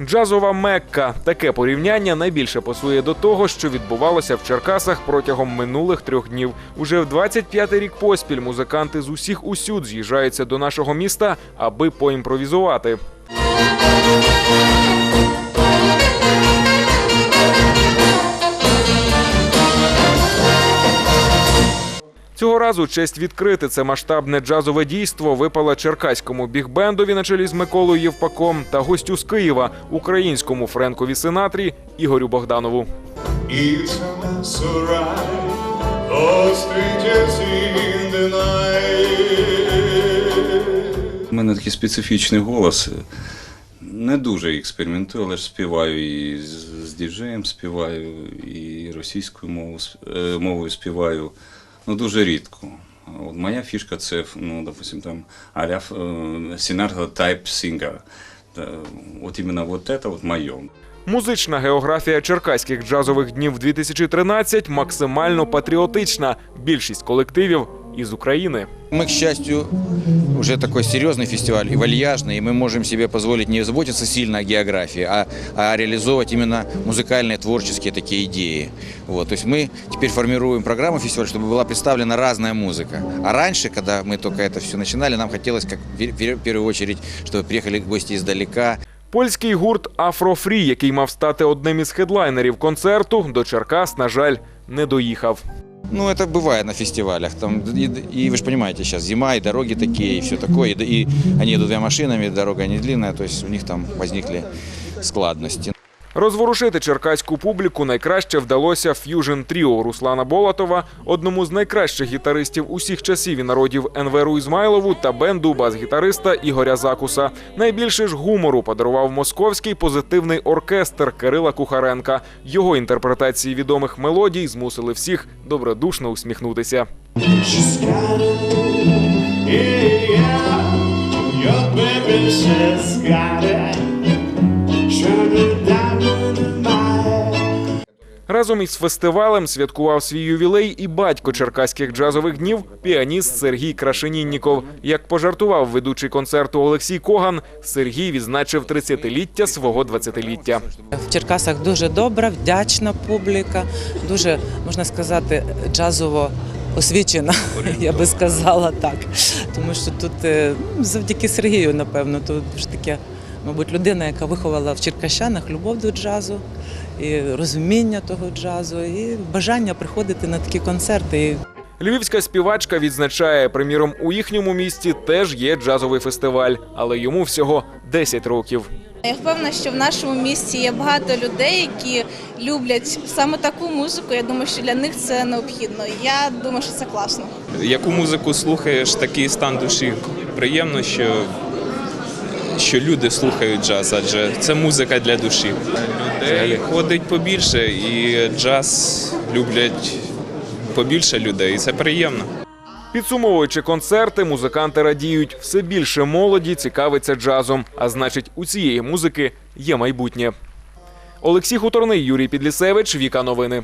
Джазова Мекка. Таке порівняння найбільше пасує до того, що відбувалося в Черкасах протягом минулих трьох днів. Уже в 25-й рік поспіль музиканти з усіх усюд з'їжджаються до нашого міста, аби поімпровізувати. Цього разу честь відкрити це масштабне джазове дійство випала черкаському бігбендові на чолі з Миколою Євпаком та гостю з Києва українському Френкові Синатрі Ігорю Богданову. У мене такий специфічний голос. Не дуже експериментую, але ж співаю і з, діджеєм співаю, і російською мовою, е, мовою співаю. Ну, дуже рідко. От моя фішка це, ну, допустим, там а-ля Сінарго Type Singer. От іменно вот це вот моє. Музична географія черкаських джазових днів 2013 максимально патріотична. Більшість колективів із України. Мы, к счастью, уже такой серьезный фестиваль и вальяжный, и мы можем себе позволить не заботиться сильно о географии, а, а реализовывать именно музыкальные, творческие такие идеи. Вот, то есть мы теперь формируем программу фестиваля, чтобы была представлена разная музыка. А раньше, когда мы только это все начинали, нам хотелось, как в в первую очередь, чтобы приехали гости издалека, Польський гурт Афрофрі, який мав стати одним із хедлайнерів концерту, до Черкас, на жаль, не доїхав. Ну, это бывает на фестивалях. Там, и, и вы же понимаете, сейчас зима, и дороги такие, и все такое. И, и они едут двумя машинами, дорога не длинная, то есть у них там возникли складности. Розворушити черкаську публіку найкраще вдалося ф'южн тріо Руслана Болотова, одному з найкращих гітаристів усіх часів і народів Енверу Ізмайлову та бенду бас-гітариста Ігоря Закуса. Найбільше ж гумору подарував московський позитивний оркестр Кирила Кухаренка. Його інтерпретації відомих мелодій змусили всіх добродушно усміхнутися. Yeah. Your baby, she's. Разом із фестивалем святкував свій ювілей і батько черкаських джазових днів піаніст Сергій Крашенінніков. Як пожартував ведучий концерту Олексій Коган, Сергій відзначив 30-ліття свого 20-ліття. В Черкасах дуже добра, вдячна публіка, дуже можна сказати, джазово освічена, я би сказала так. Тому що тут е, ну, завдяки Сергію, напевно, тут ж таке, мабуть, людина, яка виховала в Черкащанах любов до джазу, і розуміння того джазу, і бажання приходити на такі концерти. Львівська співачка відзначає, приміром, у їхньому місті теж є джазовий фестиваль, але йому всього 10 років. Я впевнена, що в нашому місті є багато людей, які люблять саме таку музику. Я думаю, що для них це необхідно. Я думаю, що це класно. Яку музику слухаєш, такий стан душі. Приємно, що, що люди слухають джаз, адже це музика для душі. Людей ходить побільше, і джаз люблять побільше людей, і це приємно. Підсумовуючи концерти, музиканти радіють, все більше молоді цікавиться джазом, а значить, у цієї музики є майбутнє. Олексій Хуторний, Юрій Підлісевич, Віка Новини.